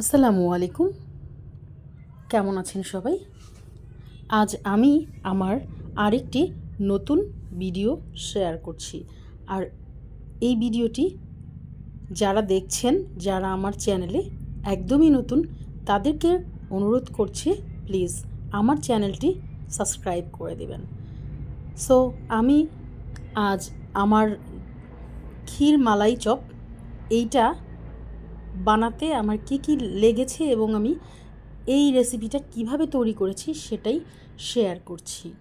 আসসালামু আলাইকুম। কেমন আছেন সবাই? আজ আমি আমার আরেকটি নতুন ভিডিও শেয়ার করছি। আর এই ভিডিওটি যারা দেখছেন, যারা আমার চ্যানেলে একদমই নতুন, তাদেরকে অনুরোধ করছি, প্লিজ আমার চ্যানেলটি সাবস্ক্রাইব করে দেবেন। সো, আমি আজ আমার ক্ষীর মালাই চপ, এইটা বানাতে আমার কী কী লেগেছে এবং আমি এই রেসিপিটা কীভাবে তৈরি করেছি সেটাই শেয়ার করছি।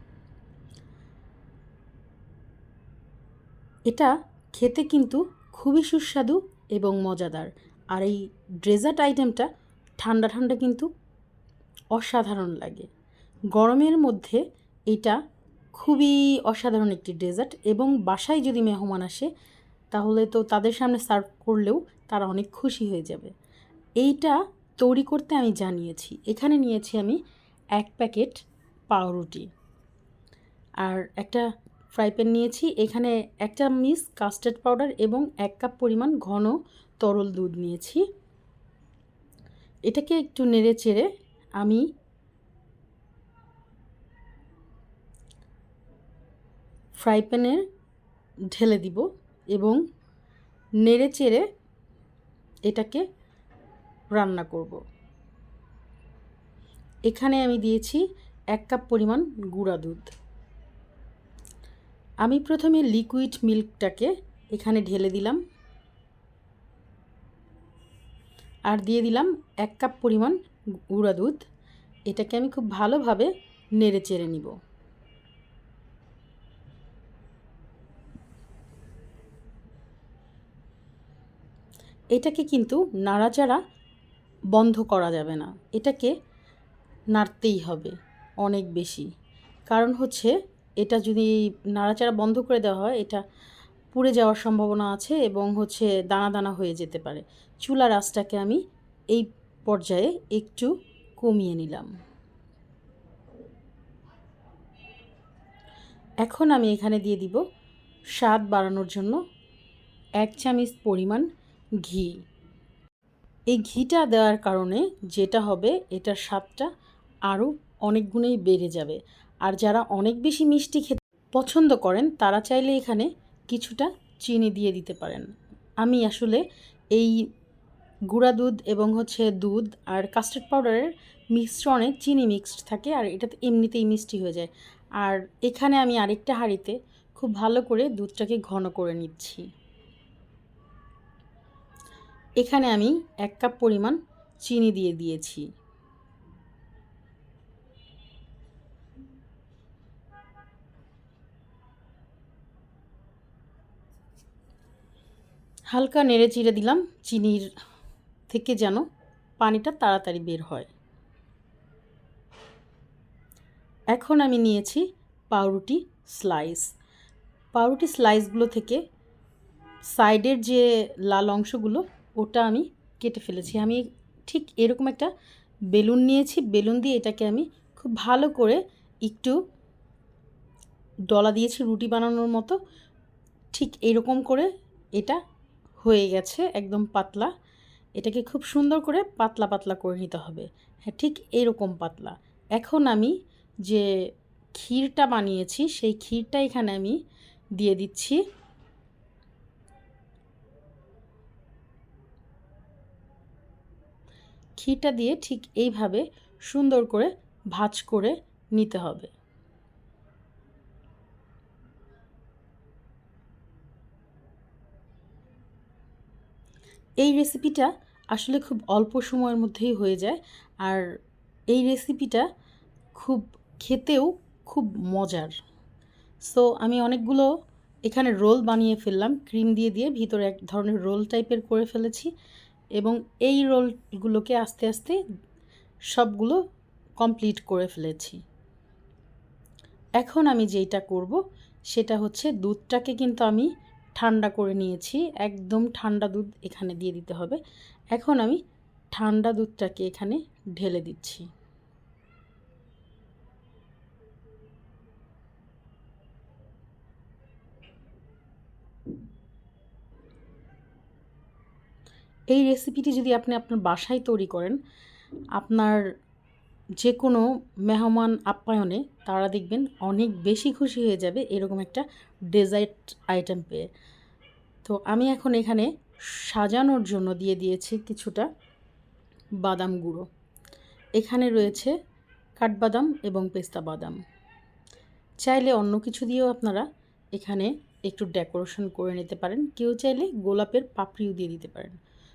এটা খেতে কিন্তু খুবই সুস্বাদু এবং মজাদার। আর এই ড্রেজার্ট আইটেমটা ঠান্ডা ঠান্ডা কিন্তু অসাধারণ লাগে। গরমের মধ্যে এটা খুবই অসাধারণ একটি ডেজার্ট এবং বাসায় যদি মেহমান আসে তাহলে তো তাদের সামনে সার্ভ করলেও তারা অনেক খুশি হয়ে যাবে। এইটা তৈরি করতে আমি জানিয়েছি। এখানে নিয়েছি আমি এক প্যাকেট পাউরুটি। আর একটা ফ্রাই প্যান নিয়েছি। এখানে একটা মিস কাস্টার্ড পাউডার এবং এক কাপ পরিমাণ ঘন তরল দুধ নিয়েছি। এটাকে একটু নেড়ে চেড়ে আমি ফ্রাই প্যানে ঢেলে দিব। এবং নেড়ে চেড়ে এটাকে রান্না করব। এখানে আমি দিয়েছি এক কাপ পরিমাণ গুঁড়া দুধ। আমি প্রথমে লিকুইড মিল্কটাকে এখানে ঢেলে দিলাম। আর দিয়ে দিলাম এক কাপ পরিমাণ গুঁড়া দুধ। এটাকে আমি খুব ভালোভাবে নেড়ে চেড়ে নিব। এটাকে কিন্তু নাড়াচাড়া বন্ধ করা যাবে না। এটাকে নাড়তেই হবে অনেক বেশি। কারণ হচ্ছে, এটা যদি নাড়াচাড়া বন্ধ করে দেওয়া হয়, এটা পুড়ে যাওয়ার সম্ভাবনা আছে এবং হচ্ছে দানা দানা হয়ে যেতে পারে। চুলার আঁচটাকে আমি এই পর্যায়ে একটু কমিয়ে নিলাম। এখন আমি এখানে দিয়ে দিব স্বাদ বাড়ানোর জন্য এক চামচ পরিমাণ ঘি। এই ঘিটা দেওয়ার কারণে যেটা হবে, এটার স্বাদটা আরও অনেক গুণেই বেড়ে যাবে। আর যারা অনেক বেশি মিষ্টি খেতে পছন্দ করেন, তারা চাইলে এখানে কিছুটা চিনি দিয়ে দিতে পারেন। আমি আসলে এই গুঁড়া দুধ এবং হচ্ছে দুধ আর কাস্টার্ড পাউডারের মিশ্রণে চিনি মিক্সড থাকে আর এটাতে এমনিতেই মিষ্টি হয়ে যায়। আর এখানে আমি আরেকটা হাঁড়িতে খুব ভালো করে দুধটাকে ঘন করে নিচ্ছি। এখানে আমি এক কাপ পরিমাণ চিনি দিয়ে দিয়েছি। হালকা নেড়ে চিড়ে দিলাম, চিনির থেকে যেন পানিটা তাড়াতাড়ি বের হয়। এখন আমি নিয়েছি পাউরুটি স্লাইস। পাউরুটি স্লাইসগুলো থেকে সাইডের যে লাল অংশগুলো ওটা আমি কেটে ফেলেছি। আমি ঠিক এরকম একটা বেলুন নিয়েছি। বেলুন দিয়ে এটাকে আমি খুব ভালো করে একটু ডলা দিয়েছি রুটি বানানোর মতো। ঠিক এরকম করে এটা হয়ে গেছে একদম পাতলা। এটাকে খুব সুন্দর করে পাতলা পাতলা করে নিতে হবে। হ্যাঁ ঠিক এরকম পাতলা। এখন আমি যে ক্ষীরটা বানিয়েছি, সেই ক্ষীরটা এখানে আমি দিয়ে দিচ্ছি। ক্ষীরটা দিয়ে ঠিক এইভাবে সুন্দর করে ভাজ করে নিতে হবে। এই রেসিপিটা আসলে খুব অল্প সময়ের মধ্যেই হয়ে যায় আর এই রেসিপিটা খুব খেতেও খুব মজার। সো আমি অনেকগুলো এখানে রোল বানিয়ে ফেললাম, ক্রিম দিয়ে দিয়ে ভিতরে এক ধরনের রোল টাইপের করে ফেলেছি। এবং এই রোলগুলোকে আস্তে আস্তে সবগুলো কমপ্লিট করে ফেলেছি। এখন আমি যেটা করব, সেটা হচ্ছে দুধটাকে কিন্তু আমি ঠান্ডা করে নিয়েছি। একদম ঠান্ডা দুধ এখানে দিয়ে দিতে হবে। এখন আমি ঠান্ডা দুধটাকে এখানে ঢেলে দিচ্ছি। এই রেসিপিটি যদি আপনি আপনার বাসায় তৈরি করেন, আপনার যে কোনো মেহমান আপ্যায়নে তারা দেখবেন অনেক বেশি খুশি হয়ে যাবে এরকম একটা ডেজার্ট আইটেম পেয়ে। তো আমি এখন এখানে সাজানোর জন্য দিয়ে দিয়েছি কিছুটা বাদাম গুঁড়ো। এখানে রয়েছে কাঠবাদাম এবং পেস্তা বাদাম। চাইলে অন্য কিছু দিয়েও আপনারা এখানে একটু ডেকোরেশন করে নিতে পারেন। কেউ চাইলে গোলাপের পাপড়িও দিয়ে দিতে পারেন।